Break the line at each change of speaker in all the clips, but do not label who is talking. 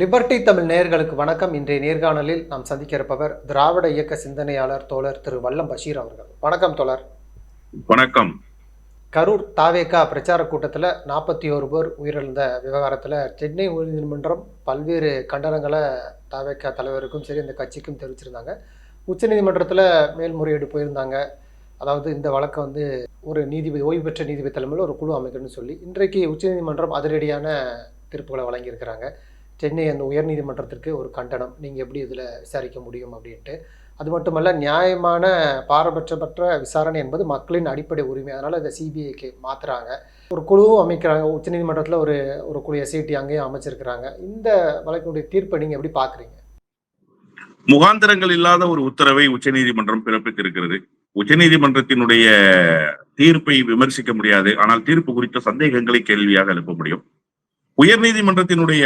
Liberty Tamil நேயர்களுக்கு வணக்கம். இன்றைய நேர்காணலில் நாம் சந்திக்க இருப்பவர் திராவிட இயக்க சிந்தனையாளர் தோழர் திரு வல்லம் பஷீர் அவர்கள். வணக்கம் தோழர்.
வணக்கம்.
கரூர் தாவேகா பிரச்சார கூட்டத்தில் நாற்பத்தி ஒரு பேர் உயிரிழந்த விவகாரத்தில் சென்னை உயர்நீதிமன்றம் பல்வேறு கண்டனங்களை தாவேகா தலைவருக்கும் சரி இந்த கட்சிக்கும் தெரிவிச்சிருந்தாங்க. உச்சநீதிமன்றத்தில் மேல்முறையீடு போயிருந்தாங்க. அதாவது இந்த வழக்கை வந்து ஒரு நீதிபதி ஓய்வு பெற்ற நீதிபதி தலைமையில் ஒரு குழு அமைக்கணும்னு சொல்லி இன்றைக்கு உச்சநீதிமன்றம் அதிரடியான தீர்ப்புகளை வழங்கியிருக்கிறாங்க. சென்னை அந்த உயர்நீதிமன்றத்திற்கு ஒரு கண்டனம். நீங்கள் எப்படி இதில் விசாரிக்க முடியும் அப்படின்ட்டு. அது மட்டுமல்ல நியாயமான பாரபட்சமற்ற விசாரணை என்பது மக்களின் அடிப்படை உரிமை. அதனால் இதை சிபிஐக்கு மாற்றுறாங்க ஒரு குழுவும் அமைக்கிறாங்க. உச்சநீதிமன்றத்தில் ஒரு ஒரு குழு எஸ்ஐடி அங்கேயும் அமைச்சிருக்கிறாங்க. இந்த வழக்கினுடைய தீர்ப்பை நீங்கள் எப்படி பார்க்குறீங்க
முகாந்திரங்கள் இல்லாத ஒரு உத்தரவை உச்சநீதிமன்றம் பிறப்பித்திருக்கிறது. உச்சநீதிமன்றத்தினுடைய தீர்ப்பை விமர்சிக்க முடியாது. ஆனால் தீர்ப்பு குறித்த சந்தேகங்களை கேள்வியாக எழுப்ப முடியும். உயர்நீதிமன்றத்தினுடைய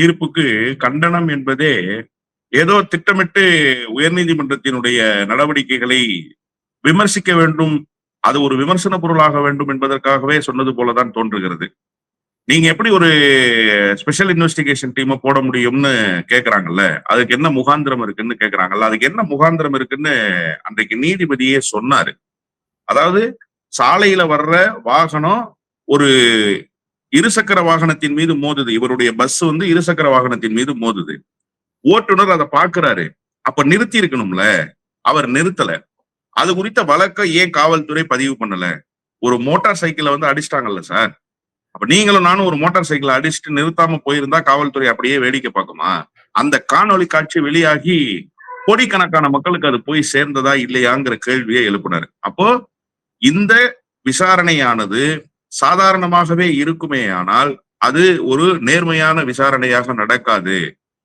தீர்ப்புக்கு கண்டனம் என்பதே ஏதோ திட்டமிட்டு உயர்நீதிமன்றத்தினுடைய நடவடிக்கைகளை விமர்சிக்க வேண்டும் அது ஒரு விமர்சன பொருளாக வேண்டும் என்பதற்காகவே சொன்னது போலதான் தோன்றுகிறது. நீங்க எப்படி ஒரு ஸ்பெஷல் இன்வெஸ்டிகேஷன் டீமை போட முடியும்னு கேக்குறாங்கல்ல அதுக்கு என்ன முகாந்திரம் இருக்குன்னு கேக்குறாங்கல்ல அதுக்கு என்ன முகாந்திரம் இருக்குன்னு அன்றைக்கு நீதிபதியே சொன்னாரு. அதாவது சாலையில வர்ற வாகனம் ஒரு இருசக்கர வாகனத்தின் மீது மோதுது. இவருடைய பஸ் வந்து இருசக்கர வாகனத்தின் மீது மோதுது. ஓட்டுநர் அதை பாக்குறாரு அப்ப நிறுத்தி இருக்கணும்ல? அவர் நிறுத்தல. அது குறித்த வழக்க ஏன் காவல்துறை பதிவு பண்ணல? ஒரு மோட்டார் சைக்கிளை வந்து அடிச்சிட்டாங்கல்ல சார்? அப்ப நீங்களும் நானும் ஒரு மோட்டார் சைக்கிளை அடிச்சுட்டு நிறுத்தாம போயிருந்தா காவல்துறை அப்படியே வேடிக்கை பார்க்குமா? அந்த காணொலி காட்சி வெளியாகி கோடிக்கணக்கான மக்களுக்கு அது போய் சேர்ந்ததா இல்லையாங்கிற கேள்வியை எழுப்பினாரு. அப்போ இந்த விசாரணையானது சாதாரணமாகவே இருக்குமே ஆனால் அது ஒரு நேர்மையான விசாரணையாக நடக்காது.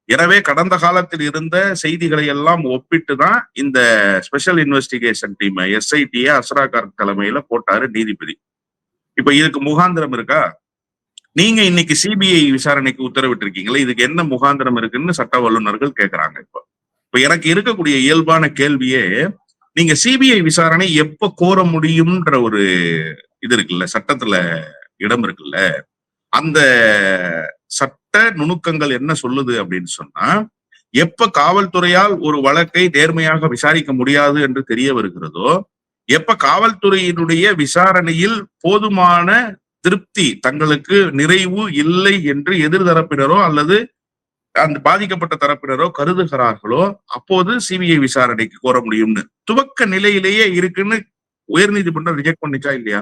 எனவே கடந்த காலத்தில் இருந்த செய்திகளை எல்லாம் ஒப்பிட்டு தான் இந்த ஸ்பெஷல் இன்வெஸ்டிகேஷன் டீம் எஸ்ஐடியை அஸ்ராகார் தலைமையில போட்டாரு நீதிபதி. இப்ப இதுக்கு முகாந்திரம் இருக்கா? நீங்க இன்னைக்கு சிபிஐ விசாரணைக்கு உத்தரவிட்டிருக்கீங்களே இதுக்கு என்ன முகாந்திரம் இருக்குன்னு சட்ட வல்லுநர்கள் கேட்கிறாங்க இப்ப. இப்ப எனக்கு இருக்கக்கூடிய இயல்பான கேள்வியே நீங்க சிபிஐ விசாரணை எப்ப கோர முடியும்ன்ற ஒரு இது இருக்குல்ல சட்டத்துல இடம் இருக்குல்ல அந்த சட்ட நுணுக்கங்கள் என்ன சொல்லுது அப்படின்னு சொன்னா எப்ப காவல்துறையால் ஒரு வழக்கை நேர்மையாக விசாரிக்க முடியாது என்று தெரிய வருகிறதோ எப்ப காவல்துறையினுடைய விசாரணையில் போதுமான திருப்தி தங்களுக்கு நிறைவு இல்லை என்று எதிர்தரப்பினரோ அல்லது அந்த பாதிக்கப்பட்ட தரப்பினரோ கருதுகிறார்களோ அப்போது சிபிஐ விசாரணைக்கு கோர முடியும்னு. துவக்க நிலையிலேயே இருக்குன்னு உயர்நீதிமன்றம் ரிஜெக்ட் பண்ணிச்சா இல்லையா?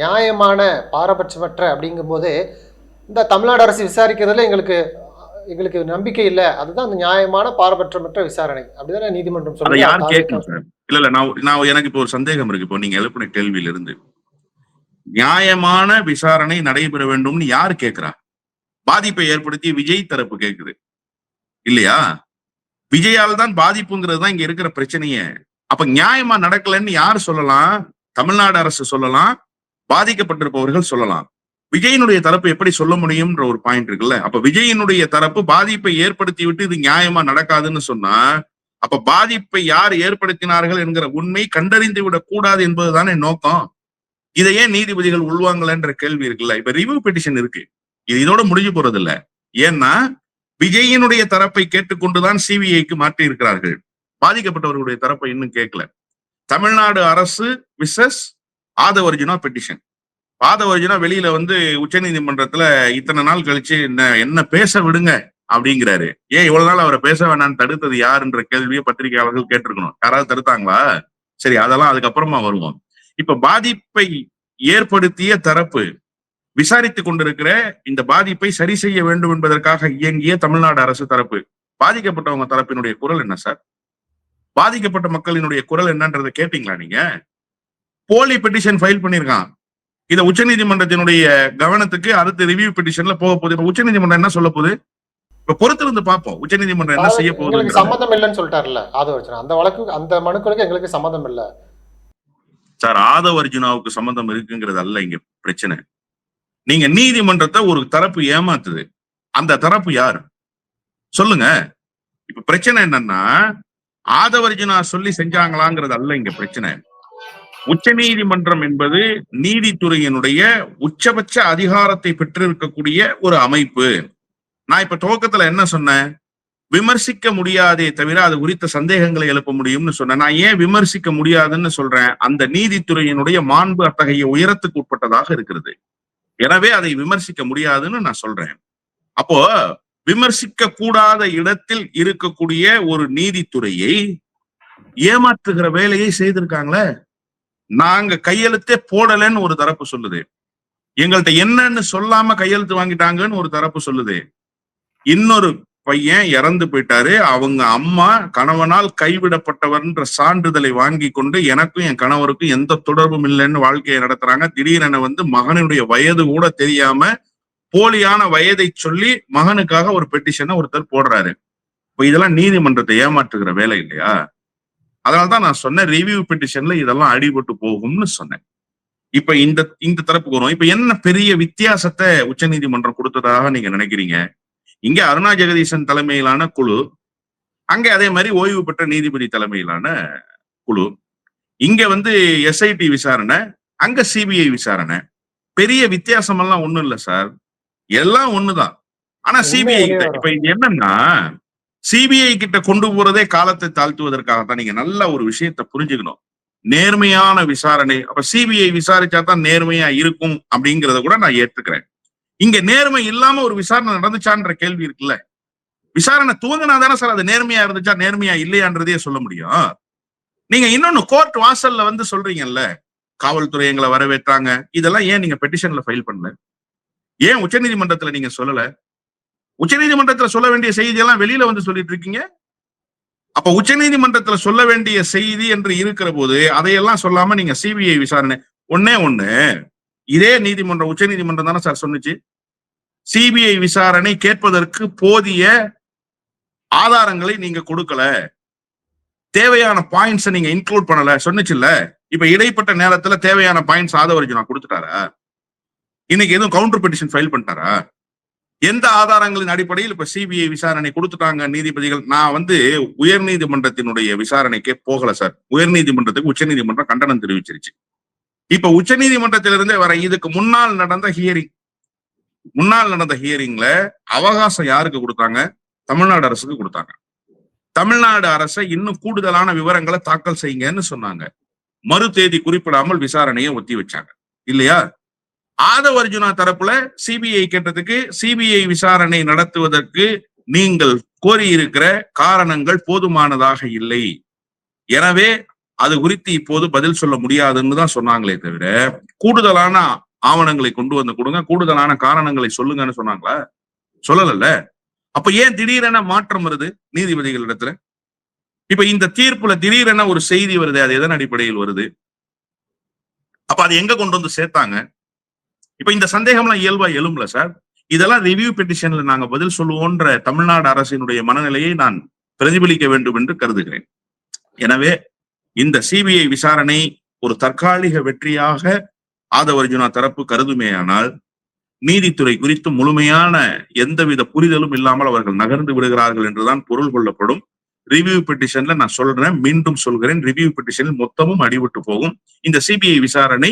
நியாயமான பாரபட்சமற்ற அப்படிங்கும்போது இந்த தமிழ்நாடு அரசு விசாரிக்கிறதுல எங்களுக்கு எங்களுக்கு நம்பிக்கை இல்லை. அதுதான் அந்த நியாயமான பாரபட்சமற்ற விசாரணை. அப்படிதானே நீதிமன்றம் சொல்லுது?
யார் கேட்கணும் இல்ல இல்ல நான் நான் எனக்கு இப்போ ஒரு சந்தேகம் இருக்கு. இப்போ நீங்க எழுப்பின கேள்வியில இருந்து நியாயமான விசாரணை நடைபெற வேண்டும்னு யார் கேக்குறா பாதிப்பை ஏற்படுத்தி விஜய் தரப்பு கேக்குது இல்லையா? விஜயால் தான் பாதிப்புங்கிறது தான் இங்க இருக்கிற பிரச்சனையே. அப்ப நியாயமா நடக்கலன்னு யார் சொல்லலாம்? தமிழ்நாடு அரசு சொல்லலாம். பாதிக்கப்பட்டிருப்பவர்கள் சொல்லலாம். விஜயனுடைய தரப்பு எப்படி சொல்ல முடியும்ன்ற ஒரு பாயிண்ட் இருக்குல்ல. அப்ப விஜயனுடைய தரப்பு பாதிப்பை ஏற்படுத்தி விட்டு இது நியாயமா நடக்காதுன்னு சொன்னா அப்ப பாதிப்பை யார் ஏற்படுத்தினார்கள் என்கிற உண்மை கண்டறிந்து விடக் கூடாது என்பதுதானே நோக்கம். இதை ஏன் நீதிபதிகள் உள்வாங்கலன்ற கேள்வி இருக்குல்ல. இப்ப ரிவ்யூ பெட்டிஷன் இருக்கு. இது இதோட முடிஞ்சு போறது இல்ல ஏன்னா விஜயனுடைய தரப்பை கேட்டுக்கொண்டுதான் சிபிஐக்கு மாற்றி இருக்கிறார்கள் பாதிக்கப்பட்டவர்களுடைய தரப்பை இன்னும் கேட்கல தமிழ்நாடு அரசு விசஸ் ஆதவர்ஜுனா பெட்டிஷன் ஆதவர்ஜுனா வெளியில வந்து உச்சநீதிமன்றத்துல இத்தனை நாள் கழிச்சு என்ன என்ன பேச விடுங்க அப்படிங்கிறாரு. ஏன் இவ்வளவு நாள் அவரை பேச வேணாம்னு தடுத்தது யாருன்ற கேள்வியை பத்திரிகையாளர்கள் கேட்டிருக்கணும். யாராவது தடுத்தாங்களா? சரி அதெல்லாம் அதுக்கப்புறமா வருவோம். இப்ப பாதிப்பை ஏற்படுத்திய தரப்பு விசாரித்து கொண்டிருக்கிற இந்த பாதிப்பை சரி செய்ய வேண்டும் என்பதற்காக இயங்கிய தமிழ்நாடு அரசு தரப்பு. பாதிக்கப்பட்டவங்க தரப்பினுடைய குரல் என்ன சார்? பாதிக்கப்பட்ட மக்களினுடைய குரல் என்னன்றதை கேட்டீங்களா நீங்க? போலி பெட்டிஷன் ஃபைல் பண்ணிருக்கான் இத உச்சநீதிமன்றத்தினுடைய கவனத்துக்கு அடுத்த ரிவ்யூ பெட்டிஷன்ல போக போகுது. இப்ப உச்சநீதிமன்றம் என்ன சொல்ல போகுது? இப்ப பொறுத்திருந்து பார்ப்போம். உச்சநீதிமன்றம் என்ன செய்ய போகுது
சம்மந்தம் இல்லைன்னு சொல்லிட்டாருல்ல ஆதவர்ஜனா. அந்த வழக்கு அந்த மனுக்களுக்கு எங்களுக்கு சம்மந்தம் இல்லை.
சார் ஆதவ அர்ஜுனாவுக்கு சம்பந்தம் இருக்குங்கிறது அல்ல இங்க பிரச்சனை. நீங்க நீதிமன்றத்தை ஒரு தரப்பு ஏமாத்துது. அந்த தரப்பு யார்? சொல்லுங்க. இப்ப பிரச்சனை என்னன்னா ஆதவர்ஜுனா சொல்லி செஞ்சாங்களாங்கிறது அல்ல இங்க பிரச்சனை. உச்ச நீதிமன்றம் என்பது நீதித்துறையினுடைய உச்சபட்ச அதிகாரத்தை பெற்றிருக்கக்கூடிய ஒரு அமைப்பு. நான் இப்ப துவக்கத்துல என்ன சொன்னேன்? விமர்சிக்க முடியாதே தவிர அது குறித்த சந்தேகங்களை எழுப்ப முடியும்னு சொன்னேன். நான் ஏன் விமர்சிக்க முடியாதுன்னு சொல்றேன்? அந்த நீதித்துறையினுடைய மாண்பு அத்தகைய உயரத்துக்கு உட்பட்டதாக இருக்கிறது. எனவே அதை விமர்சிக்க முடியாதுன்னு நான் சொல்றேன். அப்போ விமர்சிக்க கூடாத இடத்தில் இருக்கக்கூடிய ஒரு நீதித்துறையை ஏமாற்றுகிற வேலையை செய்திருக்காங்களே? நாங்க கையெழுத்தே போடலைன்னு ஒரு தரப்பு சொல்லுது. எங்கள்கிட்ட என்னன்னு சொல்லாம கையெழுத்து வாங்கிட்டாங்கன்னு ஒரு தரப்பு சொல்லுது. இன்னொரு பையன் இறந்து போயிட்டாரு. அவங்க அம்மா கணவனால் கைவிடப்பட்டவர்ன்ற சான்றிதழை வாங்கி கொண்டு எனக்கும் என் கணவருக்கும் எந்த தொடர்பும் இல்லைன்னு வாழ்க்கையை நடத்துறாங்க. திடீரென வந்து மகனுடைய வயது கூட தெரியாம போலியான வயதை சொல்லி மகனுக்காக ஒரு பெட்டிஷனை ஒருத்தர் போடுறாரு. இப்ப இதெல்லாம் நீதிமன்றத்தை ஏமாற்றுகிற வேலை இல்லையா? அதனாலதான் நான் சொன்னேன் ரிவ்யூ பெட்டிஷன்ல இதெல்லாம் அடிபட்டு போகும்னு சொன்னேன். இப்ப இந்த இந்த தரப்புக்கு வரும். இப்ப என்ன பெரிய வித்தியாசத்தை உச்சநீதிமன்றம் கொடுத்ததாக நீங்க நினைக்கிறீங்க? இங்க அருணா ஜெகதீசன் தலைமையிலான குழு அங்க அதே மாதிரி ஓய்வு பெற்ற நீதிபதி தலைமையிலான குழு இங்க வந்து எஸ்ஐடி விசாரணை அங்க சிபிஐ விசாரணை. பெரிய வித்தியாசமெல்லாம் ஒன்றும் ஒண்ணும் சார். எல்லாம் ஒண்ணுதான். ஆனா சிபிஐ கிட்ட. இப்ப இது என்னன்னா சிபிஐ கிட்ட கொண்டு போறதே காலத்தை தாழ்த்துவதற்காகத்தான் நீங்க நல்ல ஒரு விஷயத்தை புரிஞ்சுக்கணும். நேர்மையான விசாரணை அப்ப சிபிஐ விசாரிச்சா தான் நேர்மையா இருக்கும் அப்படிங்கறத கூட நான் ஏத்துக்கிறேன். இங்க நேர்மை இல்லாம ஒரு விசாரணை நடந்துச்சான்ற கேள்வி இருக்குல்ல. விசாரணை துவங்கினா தானே சார் அது நேர்மையா இருந்துச்சா நேர்மையா இல்லையான்றதையே சொல்ல முடியும். நீங்க இன்னொன்னு கோர்ட் வாசல்ல வந்து சொல்றீங்கல்ல காவல்துறை எங்களை வரவேற்றாங்க. இதெல்லாம் ஏன் நீங்க பெட்டிஷன்ல ஃபைல் பண்ணல? ஏன் உச்சநீதிமன்றத்துல நீங்க சொல்லல? உச்சநீதிமன்றத்துல சொல்ல வேண்டிய செய்தி எல்லாம் வெளியில வந்து சொல்லிட்டு இருக்கீங்க? அப்ப உச்சநீதிமன்றத்துல சொல்ல வேண்டிய செய்தி என்று இருக்கிற போது அதையெல்லாம் சொல்லாம நீங்க சிபிஐ விசாரணை. ஒன்னே ஒண்ணு. இதே நீதிமன்றம் உச்சநீதிமன்றம் தானே சார் சொன்னுச்சு? சிபிஐ விசாரணை கேட்பதற்கு போதிய ஆதாரங்களை நீங்க கொடுக்கல. தேவையான பாயிண்ட்ஸ் நீங்க இன்க்ளூட் பண்ணல. சொன்னுச்சுல்ல? இப்ப இடைப்பட்ட நேரத்துல தேவையான பாயிண்ட்ஸ் ஆதவரிஜுனா கொடுத்துட்டாரா? இன்னைக்கு எதுவும் கவுண்டர் பெட்டிஷன் ஃபைல் பண்ணிட்டாரா? எந்த ஆதாரங்களின் அடிப்படையில் இப்ப சிபிஐ விசாரணை கொடுத்துட்டாங்க நீதிபதிகள்? நான் வந்து உயர் நீதிமன்றத்தினுடைய விசாரணைக்கே போகல சார் உயர் நீதிமன்றத்துக்கு உச்ச நீதிமன்றம் கண்டனம் தெரிவிச்சிருச்சு. இப்ப உச்சநீதிமன்றத்திலிருந்தே வர இதுக்கு முன்னால் நடந்த ஹியரிங் முன்னால் நடந்த ஹியரிங்ல அவகாசம் யாருக்கு கொடுத்தாங்க? தமிழ்நாடு அரசுக்கு கொடுத்தாங்க. தமிழ்நாடு அரசை இன்னும் கூடுதலான விவரங்களை தாக்கல் செய்யுங்கன்னு சொன்னாங்க. மறு தேதி குறிப்பிடாமல் விசாரணையை ஒத்தி வச்சாங்க. இல்லையா? ஆதவ அர்ஜுனா தரப்புல சிபிஐ கேட்டதுக்கு சிபிஐ விசாரணை நடத்துவதற்கு நீங்கள் கோரியிருக்கிற காரணங்கள் போதுமானதாக இல்லை. எனவே அது குறித்து இப்போது பதில் சொல்ல முடியாதுன்னு தான் சொன்னாங்களே தவிர கூடுதலான ஆவணங்களை கொண்டு வந்து கொடுங்க கூடுதலான காரணங்களை சொல்லுங்கன்னு சொன்னாங்களா? சொல்லலல்ல. அப்ப ஏன் திடீரென மாற்றம் வருது நீதிபதிகள் இடத்துல இப்ப இந்த தீர்ப்புல திடீரென ஒரு செய்தி வருது அது எதன் அடிப்படையில் வருது? அப்ப அது எங்க கொண்டு வந்து சேர்த்தாங்க? இப்ப இந்த சந்தேகம்லாம் இயல்பா எழும்பல சார். இதெல்லாம் ரிவ்யூ பெட்டிஷன்ல நாங்க பதில் சொல்லுவோன்ற தமிழ்நாடு அரசினுடைய மனநிலையை நான் பிரதிபலிக்க வேண்டும் என்று கருதுகிறேன். எனவே இந்த சிபிஐ விசாரணை ஒரு தற்காலிக வெற்றியாக ஆதவர்ஜுனா தரப்பு கருதுமேயானால் நீதித்துறை குறித்து முழுமையான எந்தவித புரிதலும் இல்லாமல் அவர்கள் நகர்ந்து விடுகிறார்கள் என்றுதான் பொருள் கொள்ளப்படும். ரிவ்யூ பெட்டிஷன்ல நான் சொல்றேன் மீண்டும் சொல்கிறேன் ரிவ்யூ பெட்டிஷனில் மொத்தமும் அடிபட்டு போகும். இந்த சிபிஐ விசாரணை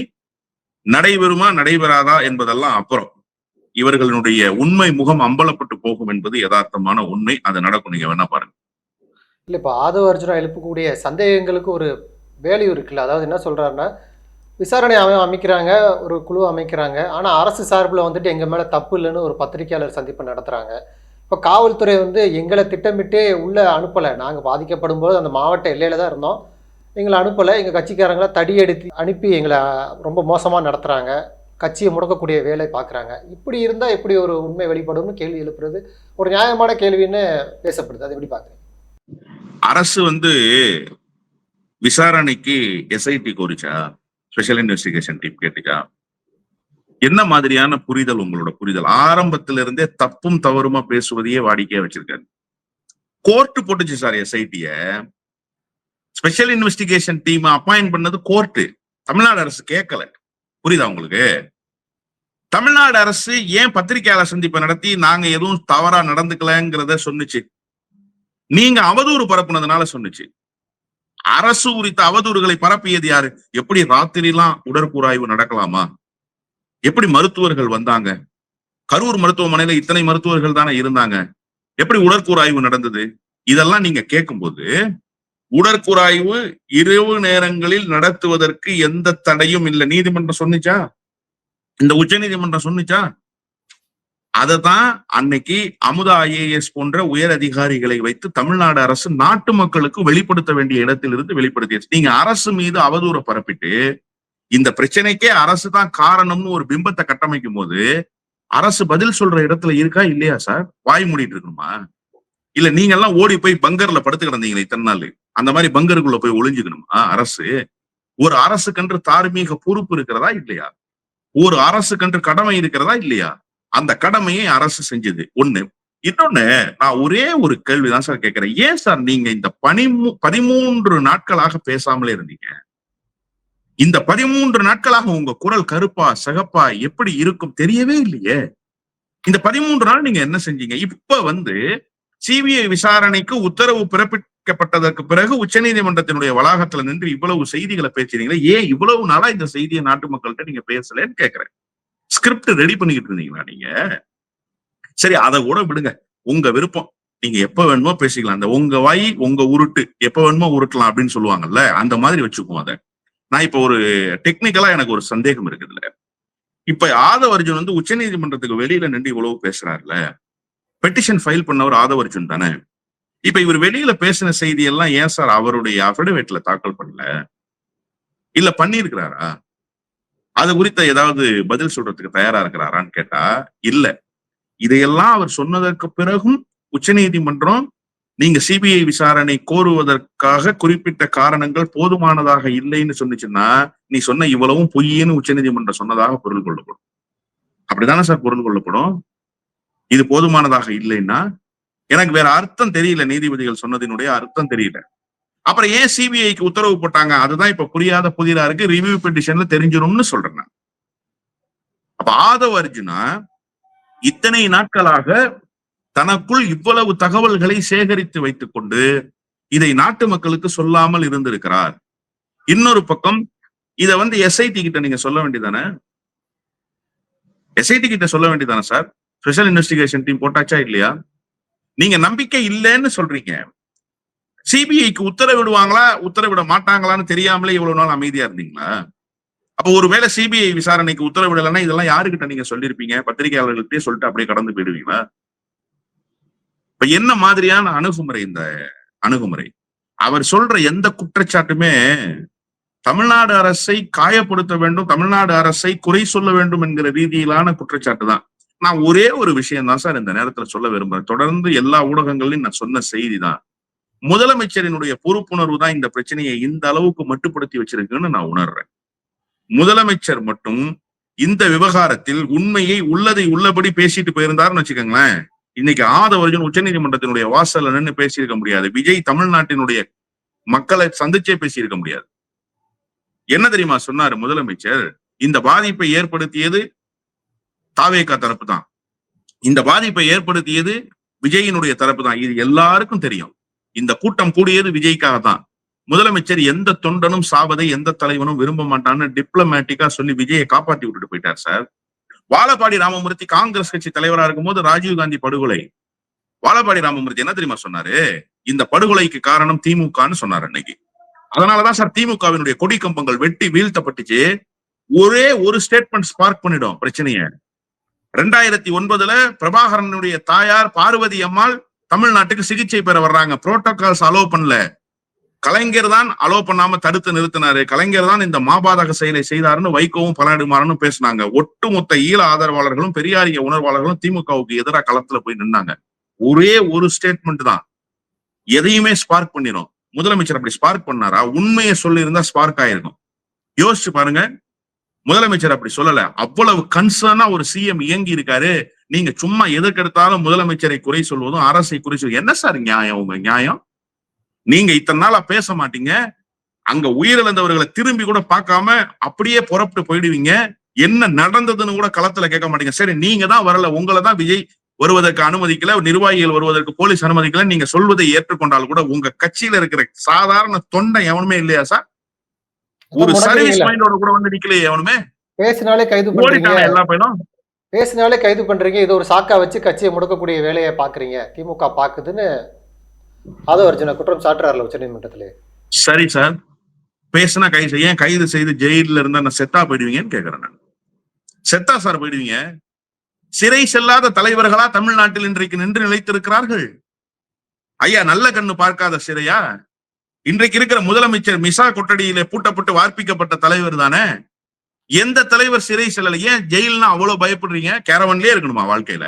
நடைபெறுமா நடைபெறாதா என்பதெல்லாம் அப்புறம். இவர்களுடைய உண்மை முகம் அம்பலப்பட்டு போகும் என்பது யதார்த்தமான உண்மை. அது நடக்கும் நீங்க வேணா பாருங்க.
இல்லை இப்போ ஆதவ அர்ஜுனா எழுப்பக்கூடிய சந்தேகங்களுக்கு ஒரு வேல்யூ இருக்குல்ல. அதாவது என்ன சொல்றாருன்னா விசாரணை அமை அமைக்கிறாங்க ஒரு குழு அமைக்கிறாங்க. ஆனால் அரசு சார்பில் வந்துட்டு எங்கள் மேலே தப்பு இல்லைன்னு ஒரு பத்திரிக்கையாளர் சந்திப்பு நடத்துகிறாங்க இப்போ காவல்துறை வந்து எங்களை திட்டமிட்டே உள்ளே அனுப்பலை. நாங்கள் பாதிக்கப்படும் போது அந்த மாவட்ட எல்லையில் தான் இருந்தோம். எங்களை அனுப்பலை. எங்கள் கட்சிக்காரங்களை தடியெடுத்து அனுப்பி எங்களை ரொம்ப மோசமாக நடத்துகிறாங்க கட்சியை முடக்கக்கூடிய வேலை பார்க்குறாங்க. இப்படி இருந்தால் எப்படி ஒரு உண்மை வெளிப்படும்னு கேள்வி எழுப்புறது. ஒரு நியாயமான கேள்வின்னு பேசப்படுது. அது எப்படி பார்க்குறீங்க?
அரசு வந்து விசாரணைக்கு எஸ்ஐடி கோரிச்சா? ஸ்பெஷல் இன்வெஸ்டிகேஷன் டீம் கேட்டுச்சா? என்ன மாதிரியான புரிதல் உங்களோட புரிதல்? ஆரம்பத்துல இருந்தே தப்பும் தவறுமா பேசுவதையே வாடிக்கையா வச்சிருக்காரு. கோர்ட்டு போட்டுச்சு சார் எஸ்ஐடிய ஸ்பெஷல் இன்வெஸ்டிகேஷன் டீம் அப்பாயிண்ட் பண்ணது கோர்ட்டு தமிழ்நாடு அரசு கேட்கல. புரியுதா உங்களுக்கு? தமிழ்நாடு அரசு ஏன் பத்திரிகையாளர் சந்திப்பை நடத்தி நாங்க எதுவும் தவறா நடந்துக்கலங்கிறத சொன்னுச்சு. நீங்க அவதூறு பரப்புனதுனால சொன்னுச்சு. அரசு குறித்த அவதூறுகளை பரப்பியது யாரு? எப்படி ராத்திரிலாம் உடற்கூறாய்வு நடக்கலாமா? எப்படி மருத்துவர்கள் வந்தாங்க? கரூர் மருத்துவமனையில இத்தனை மருத்துவர்கள் தானே இருந்தாங்க? எப்படி உடற்கூறாய்வு நடந்தது? இதெல்லாம் நீங்க கேட்கும்போது உடற்கூறாய்வு இரவு நேரங்களில் நடத்துவதற்கு எந்த தடையும் இல்லை. நீதிமன்றம் சொன்னிச்சா? இந்த உச்ச நீதிமன்றம் சொன்னிச்சா? அததான் அன்னைக்கு அமுதா ஐஏஎஸ் போன்ற உயர் அதிகாரிகளை வைத்து தமிழ்நாடு அரசு நாட்டு மக்களுக்கு வெளிப்படுத்த வேண்டிய இடத்திலிருந்து வெளிப்படுத்தியது. நீங்க அரசு மீது அவதூற பரப்பிட்டு இந்த பிரச்சனைக்கே அரசு தான் காரணம்னு ஒரு பிம்பத்தை கட்டமைக்கும் போது அரசு பதில் சொல்ற இடத்துல இருக்கா? இல்லையா சார்? வாய் மூடிட்டு இருக்கணுமா? இல்ல நீங்க எல்லாம் ஓடி போய் பங்கர்ல படுத்து கிடந்தீங்களே இத்தனை நாள். அந்த மாதிரி பங்கருக்குள்ள போய் ஒளிஞ்சுக்கணுமா. அரசு ஒரு அரசுக்கென்று தார்மீக பொறுப்பு இருக்கிறதா இல்லையா? ஒரு அரசுக்கென்று கடமை இருக்கிறதா இல்லையா? அந்த கடமையை அரசு செஞ்சது. ஒண்ணு. இன்னொன்னு நான் ஒரே ஒரு கேள்விதான் சார் கேட்கிறேன். ஏன் சார் நீங்க இந்த பனிமூ பதிமூன்று நாட்களாக பேசாமலே இருந்தீங்க? இந்த பதிமூன்று நாட்களாக உங்க குரல் கருப்பா சிகப்பா எப்படி இருக்கும் தெரியவே இல்லையே? இந்த பதிமூன்று நாள் நீங்க என்ன செஞ்சீங்க? இப்ப வந்து சிபிஐ விசாரணைக்கு உத்தரவு பிறப்பிக்கப்பட்டதற்கு பிறகு உச்சநீதிமன்றத்தினுடைய வளாகத்துல நின்று இவ்வளவு செய்திகளை பேசுறீங்களே ஏன் இவ்வளவு நாளா இந்த செய்தியை நாட்டு மக்கள்கிட்ட நீங்க பேசலன்னு கேக்குறேன். ஸ்கிரிப்ட் ரெடி பண்ணிக்கிட்டு இருந்தீங்களா நீங்க? சரி அதை கூட விடுங்க. உங்க விருப்பம். நீங்க எப்ப வேணுமோ பேசிக்கலாம். அந்த உங்க வாய் உங்க உருட்டு எப்ப வேணுமோ உருட்டலாம் அப்படின்னு சொல்லுவாங்கல்ல அந்த மாதிரி வச்சுக்குவோம் அதை. நான் இப்ப ஒரு டெக்னிக்கலா எனக்கு ஒரு சந்தேகம் இருக்குதுல்ல. இப்ப ஆதவ அர்ஜுன் வந்து உச்சநீதிமன்றத்துக்கு வெளியில நின்று இவ்வளவு பேசுறாருல பெட்டிஷன் ஃபைல் பண்ணவர் ஆதவ அர்ஜுன் தானே? இப்ப இவர் வெளியில பேசின செய்தி எல்லாம் ஏன் சார் அவருடைய அபிடவேட்ல தாக்கல் பண்ணல? இல்ல பண்ணிருக்கிறாரா அது குறித்த ஏதாவது பதில் சொல்றதுக்கு தயாரா இருக்கிறாரான்னு கேட்டா இல்ல. இதையெல்லாம் அவர் சொன்னதற்கு பிறகும் உச்சநீதிமன்றம் நீங்க சிபிஐ விசாரணை கோருவதற்காக குறிப்பிட்ட காரணங்கள் போதுமானதாக இல்லைன்னு சொன்னிச்சுன்னா நீ சொன்ன இவ்வளவும் பொய்ன்னு உச்சநீதிமன்றம் சொன்னதாக பொருள் கொள்ளப்படும். அப்படிதானே சார் பொருள் கொள்ளப்படும்? இது போதுமானதாக இல்லைன்னா எனக்கு வேற அர்த்தம் தெரியல நீதிபதிகள் சொன்னதினுடைய அர்த்தம் தெரியல. அப்புறம் ஏன் சிபிஐக்கு உத்தரவு போட்டாங்க? அதுதான் இப்ப புரியாத புதிரா இருக்கு ரிவ்யூ பெட்டிஷன்ல தெரிஞ்சிடும்னு சொல்றேன் நான். அப்ப ஆதவ அர்ஜுனா இத்தனை நாட்களாக தனக்குள் இவ்வளவு தகவல்களை சேகரித்து வைத்துக் கொண்டு இதை நாட்டு மக்களுக்கு சொல்லாமல் இருந்திருக்கிறார். இன்னொரு பக்கம் இத வந்து எஸ்ஐடி கிட்ட நீங்க சொல்ல வேண்டியதானே எஸ்ஐடி கிட்ட சொல்ல வேண்டியதானே சார் ஸ்பெஷல் இன்வெஸ்டிகேஷன் டீம் போட்டாச்சா இல்லையா? நீங்க நம்பிக்கை இல்லைன்னு சொல்றீங்க. சிபிஐக்கு உத்தரவிடுவாங்களா? உத்தரவிட மாட்டாங்களான்னு தெரியாமலே இவ்வளவு நாள் அமைதியா இருந்தீங்களா? அப்ப ஒருவேளை சிபிஐ விசாரணைக்கு உத்தரவிடலைன்னா இதெல்லாம் யாருக்கிட்ட நீங்க சொல்லியிருப்பீங்க? பத்திரிகையாளர்கள்ட்டே சொல்லிட்டு அப்படியே கடந்து போயிடுவீங்களா? இப்ப என்ன மாதிரியான அணுகுமுறை இந்த அணுகுமுறை? அவர் சொல்ற எந்த குற்றச்சாட்டுமே தமிழ்நாடு அரசை காயப்படுத்த வேண்டும் தமிழ்நாடு அரசை குறை சொல்ல வேண்டும் என்கிற ரீதியிலான குற்றச்சாட்டு தான் நான் ஒரே ஒரு விஷயம் தான் சார் இந்த நேரத்துல சொல்ல விரும்புறேன். தொடர்ந்து எல்லா ஊடகங்களையும் நான் சொன்ன செய்தி தான் முதலமைச்சரினுடைய பொறுப்புணர்வு தான் இந்த பிரச்சனையை இந்த அளவுக்கு மட்டுப்படுத்தி வச்சிருக்குன்னு நான் உணர்றேன். முதலமைச்சர் மட்டும் இந்த விவகாரத்தில் உண்மையை உள்ளதை உள்ளபடி பேசிட்டு போயிருந்தாருன்னு வச்சுக்கோங்களேன். இன்னைக்கு ஆதவர்ஜன் உச்சநீதிமன்றத்தினுடைய வாசல்ல நின்று பேசியிருக்க முடியாது. விஜய் தமிழ்நாட்டினுடைய மக்களை சந்திச்சே பேசியிருக்க முடியாது. என்ன தெரியுமா சொன்னாரு முதலமைச்சர்? இந்த பாதிப்பை ஏற்படுத்தியது தாவேகா தரப்பு தான் இந்த பாதிப்பை ஏற்படுத்தியது விஜயினுடைய தரப்பு தான் இது எல்லாருக்கும் தெரியும். இந்த கூட்டம் கூடியது விஜய்க்காக தான் முதலமைச்சர் எந்த தொண்டனும் சாவதை எந்த தலைவனும் விரும்ப மாட்டான்னு டிப்ளமேட்டிக்கா சொல்லி விஜயை காப்பாற்றி விட்டுட்டு போயிட்டார் சார். வாழப்பாடி ராமமூர்த்தி காங்கிரஸ் கட்சி தலைவரா இருக்கும்போது ராஜீவ்காந்தி படுகொலை. வாழப்பாடி ராமமூர்த்தி என்ன தெரியுமா சொன்னாரு? இந்த படுகொலைக்கு காரணம் திமுகன்னு சொன்னார் அன்னைக்கு. அதனாலதான் சார் திமுகவினுடைய கொடி கம்பங்கள் வெட்டி வீழ்த்தப்பட்டுச்சு. ஒரே ஒரு ஸ்டேட்மெண்ட் ஸ்பார்க் பண்ணிடும் பிரச்சனையை. ரெண்டாயிரத்தி ஒன்பதுல பிரபாகரனுடைய தாயார் பார்வதி அம்மாள் தமிழ்நாட்டுக்கு சிகிச்சை பெற வர்றாங்க. புரோட்டோகால்ஸ் அலோ பண்ணல. கலைஞர் தான் அலோ பண்ணாம தடுத்து நிறுத்தினாரு. கலைஞர் தான் இந்த மாபாதக செயலை செய்தாருன்னு வைகோவும் பலனடிமாறனும் பேசினாங்க. ஒட்டுமொத்த ஈழ ஆதரவாளர்களும் பெரியாரிய உணர்வாளர்களும் திமுகவுக்கு எதிராக களத்துல போய் நின்னாங்க. ஒரே ஒரு ஸ்டேட்மெண்ட் தான். எதையுமே ஸ்பார்க் பண்ணிடும் முதலமைச்சர் அப்படி ஸ்பார்க் பண்ணாரா? உண்மையை சொல்லியிருந்தா ஸ்பார்க் ஆயிருக்கும். யோசிச்சு பாருங்க. முதலமைச்சர் அப்படி சொல்லல. அவ்வளவு கன்சர்னா ஒரு சிஎம் இயங்கி இருக்காரு. நீங்க சும்மா எதற்கெடுத்தாலும் முதலமைச்சரை குறை சொல்வதும் அரசை குறை சொல்வதும். என்ன சார் நியாயம் உங்க நியாயம்? நீங்க இத்தனை நாளா பேச மாட்டீங்க. அங்க உயிரிழந்தவர்களை திரும்பி கூட பார்க்காம அப்படியே புறப்பட்டு போயிடுவீங்க. என்ன நடந்ததுன்னு கூட களத்துல கேட்க மாட்டீங்க. சரி நீங்க தான் வரல. உங்களை தான் விஜய் வருவதற்கு அனுமதிக்கல நிர்வாகிகள் வருவதற்கு போலீஸ் அனுமதிக்கல நீங்க சொல்வதை ஏற்றுக்கொண்டால் கூட உங்க கட்சியில இருக்கிற சாதாரண தொண்டை எவனுமே இல்லையா சார்? ஒரு? சர்வீஸ் மைண்டோட கூட வந்து நிக்கலையே எவனுமே
பேசினாலே கைது பண்றீங்க.
எல்லா பையனும்?
பேசினாலே கைது பண்றீங்க. இது ஒரு சாக்கா வச்சு கட்சியை முடக்கக்கூடிய வேலையை பாக்குறீங்க திமுக பாக்குதுன்னு ஆதவ அர்ஜுன குற்றம் சாட்டுறாருல உச்சநீதிமன்றத்திலே
சரி சார். பேசினா கைது செய்ய ஏன் கைது செய்து ஜெயில இருந்தா நான் செத்தா போயிடுவீங்கன்னு கேக்குறேன் நான். செத்தா சார் போயிடுவீங்க. சிறை செல்லாத தலைவர்களா தமிழ்நாட்டில் இன்றைக்கு நின்று நிலைத்திருக்கிறார்கள். ஐயா நல்ல கண்ணு பார்க்காத சிறையா? இன்றைக்கு இருக்கிற முதலமைச்சர் மிசா கொட்டடியிலே பூட்டப்பட்டு வார்ப்பிக்கப்பட்ட தலைவர் தானே? எந்த தலைவர் சிறை செல்லலையே ஜெயில்னா அவ்வளவு பயப்படுறீங்க? கேரவன்லயே இருக்கணுமா வாழ்க்கையில?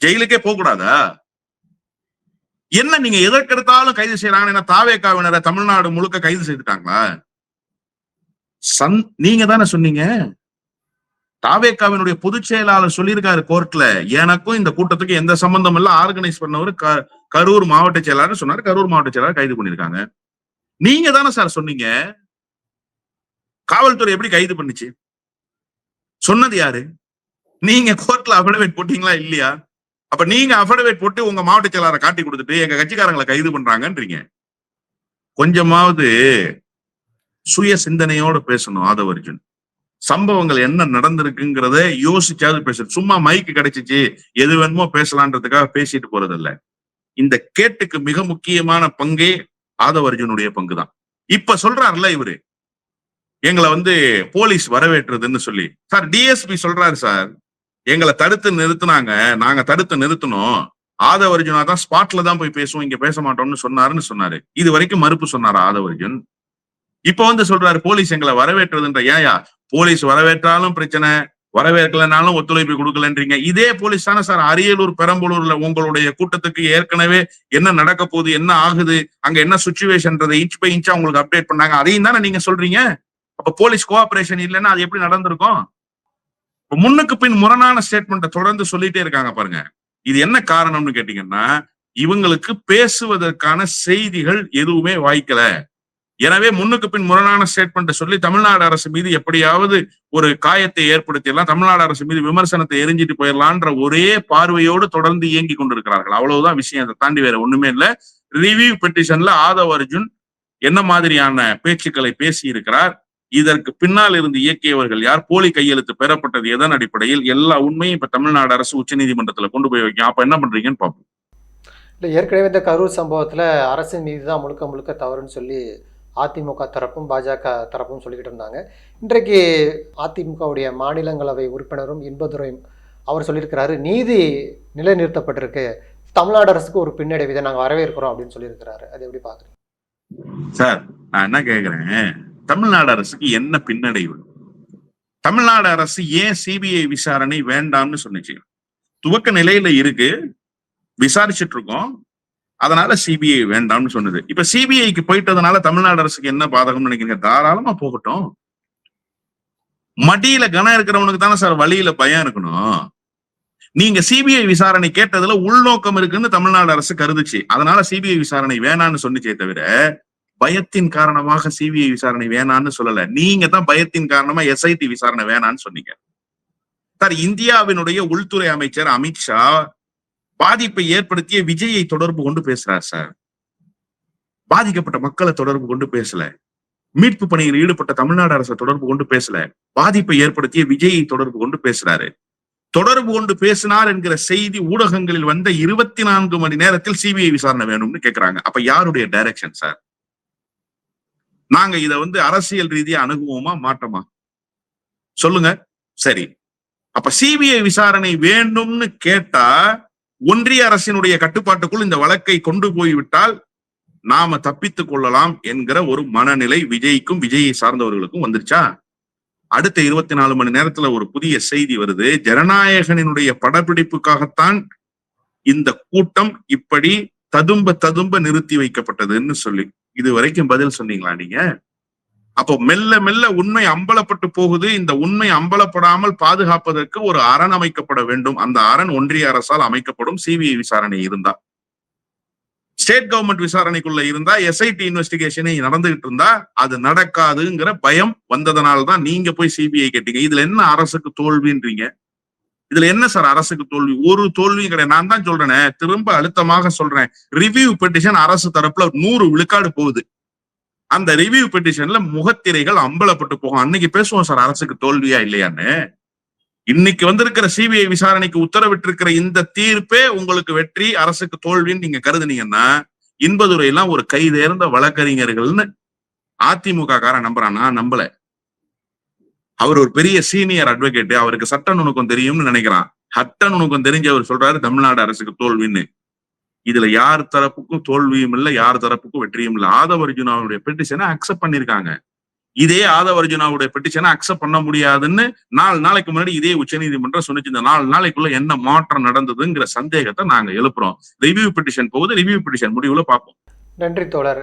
ஜெயிலுக்கே போக கூடாதா என்ன நீங்க எதற்கெடுத்தாலும் கைது செய்யறாங்க ஏன்னா தாவேக்காவினரை தமிழ்நாடு முழுக்க கைது செய்துட்டாங்களா? சந் நீங்க தானே சொன்னீங்க. தாவேக்காவினுடைய பொதுச் செயலாளர் சொல்லியிருக்காரு கோர்ட்ல எனக்கும் இந்த கூட்டத்துக்கு எந்த சம்பந்தம் இல்ல. ஆர்கனைஸ் பண்ணவர் க- கரூர் மாவட்ட செயலாளர் சொன்னாரு. கரூர் மாவட்ட செயலாளர் கைது பண்ணிருக்காங்க நீங்க தானே சார் சொன்னீங்க? காவல்துறை எப்படி கைது பண்ணுச்சு? சொன்னது யாரு? நீங்க கோர்ட்ல அபிடவேட் போட்டீங்களா இல்லையா? அப்ப நீங்க அபிடவேட் போட்டு உங்க மாவட்ட செயலாளரை காட்டி கொடுத்துட்டு எங்க கட்சிக்காரங்களை கைது பண்றாங்கன்றீங்க. கொஞ்சமாவது சுய சிந்தனையோட பேசணும் ஆதவர்ஜுன் சம்பவங்கள் என்ன நடந்திருக்குங்கிறத யோசிச்சாவது பேசுறது சும்மா மைக்கு கிடைச்சிச்சு எது வேணுமோ பேசலான்றதுக்காக பேசிட்டு போறதில்ல. இந்த கேட்டுக்கு மிக முக்கியமான பங்கே ஆதவர்ஜுனுடைய பங்குதான். இப்ப சொல்றாருல இவரு எங்களை வந்து போலீஸ் வரவேற்றுதுன்னு சொல்லி. சார் டிஎஸ்பி சொல்றாரு சார் எங்களை தடுத்து நிறுத்துனாங்க நாங்க தடுத்து நிறுத்தினோம் ஆதவர்ஜுனா தான் ஸ்பாட்ல தான் போய் பேசுவோம் இங்க பேச மாட்டோம்னு சொன்னாருன்னு சொன்னாரு. இது வரைக்கும் மறுப்பு சொன்னாரா ஆதவர்ஜுன்? இப்ப வந்து சொல்றாரு போலீஸ் எங்களை வரவேற்றதுன்ற ஏயா? போலீஸ் வரவேற்றாலும் பிரச்சனை வரவேற்கலனாலும் ஒத்துழைப்பு கொடுக்கலன்றீங்க. இதே போலீஸ் தானே சார் அரியலூர் பெரம்பலூர்ல உங்களுடைய கூட்டத்துக்கு ஏற்கனவே என்ன நடக்க போகுது என்ன ஆகுது அங்க என்ன சுச்சுவேஷன்றதை இன்ச் பை இன்ச்சா உங்களுக்கு அப்டேட் பண்ணாங்க. அதையும் தானே நீங்க சொல்றீங்க? அப்ப போலீஸ் கோஆபரேஷன் இல்லைன்னா அது எப்படி நடந்திருக்கும்? முன்னுக்கு பின் முரணான ஸ்டேட்மெண்ட்டை தொடர்ந்து சொல்லிட்டே இருக்காங்க பாருங்க. இது என்ன காரணம்னு கேட்டீங்கன்னா இவங்களுக்கு பேசுவதற்கான செய்திகள் எதுவுமே வாய்க்கல. எனவே முன்னுக்கு பின் முரணான ஸ்டேட்மெண்ட் சொல்லி தமிழ்நாடு அரசு மீது எப்படியாவது ஒரு காயத்தை ஏற்படுத்திடலாம் தமிழ்நாடு அரசு மீது விமர்சனத்தை எரிஞ்சிட்டு போயிடலான்ற ஒரே பார்வையோடு தொடர்ந்து இயங்கி கொண்டிருக்கிறார்கள். அவ்வளவுதான் விஷயம். அதை தாண்டி வேற ஒண்ணுமே இல்ல. ரிவ்யூ பெட்டிஷன்ல ஆதவ் அர்ஜுன் என்ன மாதிரியான பேச்சுக்களை பேசி இருக்கிறார் இதற்கு பின்னால் இருந்து இயக்கியவர்கள் யார்? போலி கையெழுத்து பெறப்பட்டது எதன் அடிப்படையில்? எல்லா உண்மையும் இப்ப தமிழ்நாடு அரசு உச்சநீதிமன்றத்துல கொண்டு போய் வைக்கும். அப்ப என்ன பண்றீங்கன்னு பார்ப்போம்.
இல்லை ஏற்கனவே இந்த கரூர் சம்பவத்தில் அரசின் மீது தான் முழுக்க முழுக்க தவறுன்னு சொல்லி அதிமுக தரப்பும் பாஜக தரப்பும் சொல்லிக்கிட்டு இருந்தாங்க. இன்றைக்கு அதிமுகவுடைய மாநிலங்களவை உறுப்பினரும் இன்பதுரையும் அவர் சொல்லியிருக்கிறாரு நீதி நிலைநிறுத்தப்பட்டிருக்கு. தமிழ்நாடு அரசுக்கு ஒரு பின்னடைவு இதை நாங்கள் வரவேற்கிறோம் அப்படின்னு சொல்லியிருக்கிறாரு. அது எப்படி பார்க்குறீங்க?
சார் நான் என்ன கேட்குறேன்? தமிழ்நாடு அரசுக்கு என்ன பின்னடைவு? தமிழ்நாடு அரசு ஏன் சிபிஐ விசாரணை வேண்டாம்னு சொன்னிச்சு? துவக்க நிலையில இருக்கு. விசாரிச்சுட்டு இருக்கோம். அதனால சிபிஐ வேண்டாம்னு சொன்னது. இப்ப சிபிஐக்கு போயிட்டதுனால தமிழ்நாடு அரசுக்கு என்ன பாதகம்னு நினைக்கிறீங்க? தாராளமா போகட்டும். மடியில கனம் இருக்கிறவனுக்கு தானே சார் வழியில பயம் இருக்கணும். நீங்க சிபிஐ விசாரணை கேட்டதுல உள்நோக்கம் இருக்குன்னு தமிழ்நாடு அரசு கருதுச்சு. அதனால சிபிஐ விசாரணை வேணான்னு சொன்னிச்சே தவிர பயத்தின் காரணமாக சிபிஐ விசாரணை வேணான்னு சொல்லல. நீங்க தான் பயத்தின் காரணமா எஸ்ஐடி விசாரணை வேணான்னு சொன்னீங்க. சார் இந்தியாவினுடைய உள்துறை அமைச்சர் அமித்ஷா பாதிப்பை ஏற்படுத்திய விஜயை தொடர்பு கொண்டு பேசுறார் சார். பாதிக்கப்பட்ட மக்களை தொடர்பு கொண்டு பேசல. மீட்பு பணியில் ஈடுபட்ட தமிழ்நாடு அரசை தொடர்பு கொண்டு பேசல. பாதிப்பை ஏற்படுத்திய விஜயை தொடர்பு கொண்டு பேசுறாரு. தொடர்பு கொண்டு பேசினார் என்கிற செய்தி ஊடகங்களில் வந்த இருபத்தி நான்கு மணி நேரத்தில் சிபிஐ விசாரணை வேணும்னு கேட்கிறாங்க அப்ப யாருடைய டைரக்ஷன் சார் நாங்க இத வந்து அரசியல் ரீதியா அணுகுவோமா மாட்டோமா? சொல்லுங்க. சரி. அப்ப சிபிஐ விசாரணை வேண்டும்னு கேட்டா ஒன்றிய அரசினுடைய கட்டுப்பாட்டுக்குள் இந்த வழக்கை கொண்டு போய்விட்டால் நாம தப்பித்துக் கொள்ளலாம் என்கிற ஒரு மனநிலை விஜய்க்கும் விஜயை சார்ந்தவர்களுக்கும் வந்துருச்சா? அடுத்த இருபத்தி நாலு மணி நேரத்துல ஒரு புதிய செய்தி வருது. ஜனநாயகனினுடைய படப்பிடிப்புக்காகத்தான் இந்த கூட்டம் இப்படி ததும்ப ததும்ப நிறுத்தி வைக்கப்பட்டதுன்னு சொல்லி. இது வரைக்கும் பதில் சொன்னீங்களா நீங்க? அப்போ மெல்ல மெல்ல உண்மை அம்பலப்பட்டு போகுது. இந்த உண்மை அம்பலப்படாமல் பாதுகாப்பதற்கு ஒரு அரண் அமைக்கப்பட வேண்டும். அந்த அரண் ஒன்றிய அரசால் அமைக்கப்படும். சிபிஐ விசாரணை இருந்தா. ஸ்டேட் கவர்மெண்ட் விசாரணைக்குள்ள இருந்தா. எஸ்ஐடி இன்வெஸ்டிகேஷனே நடந்துகிட்டு இருந்தா. அது நடக்காதுங்கிற பயம் வந்ததனால தான் நீங்க போய் சிபிஐ கேட்டீங்க. இதுல என்ன அரசுக்கு தோல்வின்றீங்க? இதுல என்ன சார் அரசுக்கு தோல்வி? ஒரு தோல்வியும் கிடையாது. நான் தான் சொல்றேன் திரும்ப அழுத்தமாக சொல்றேன். ரிவ்யூ பெட்டிஷன் அரசு தரப்புல நூறு விழுக்காடு போகுது. அந்த ரிவ்யூ பெட்டிஷன்ல முகத்திரைகள் அம்பலப்பட்டு போகும். அன்னைக்கு பேசுவோம் சார் அரசுக்கு தோல்வியா இல்லையான்னு. இன்னைக்கு வந்திருக்கிற சிபிஐ விசாரணைக்கு உத்தரவிட்டிருக்கிற இந்த தீர்ப்பே உங்களுக்கு வெற்றி அரசுக்கு தோல்வின்னு நீங்க கருதுனீங்கன்னா இன்பதுரை எல்லாம் ஒரு கைதேர்ந்த வழக்கறிஞர்கள்னு அதிமுக காரன் நம்புறானா நம்பல. அவர் ஒரு பெரிய சீனியர் அட்வொகேட் அவருக்கு சட்ட நுணுக்கம் தெரியும்னு நினைக்கிறான். சட்ட நுணுக்கம் தெரிஞ்சு அவர் சொல்றாரு தமிழ்நாடு அரசுக்கு தோல்வின்னு. இதுல யார் தரப்புக்கும் தோல்வியும் இல்லை யார் தரப்புக்கும் வெற்றியும் இல்லை. ஆதவ அர்ஜுனாவுடைய பெட்டிஷனை அக்செப்ட் பண்ணிருக்காங்க இதே ஆதவ அர்ஜுனாவுடைய பெட்டிஷனை அக்செப்ட் பண்ண முடியாதுன்னு நாலு நாளைக்கு முன்னாடி இதே உச்சநீதிமன்றம் சொன்னிச்சு. இந்த நாலு நாளைக்குள்ள என்ன மாற்றம் நடந்ததுங்கிற சந்தேகத்தை நாங்க எழுப்புறோம். ரிவ்யூ பெட்டிஷன் போகுது ரிவ்யூ பெட்டிஷன் முடிவுல பார்ப்போம்.
நன்றி தோழர்.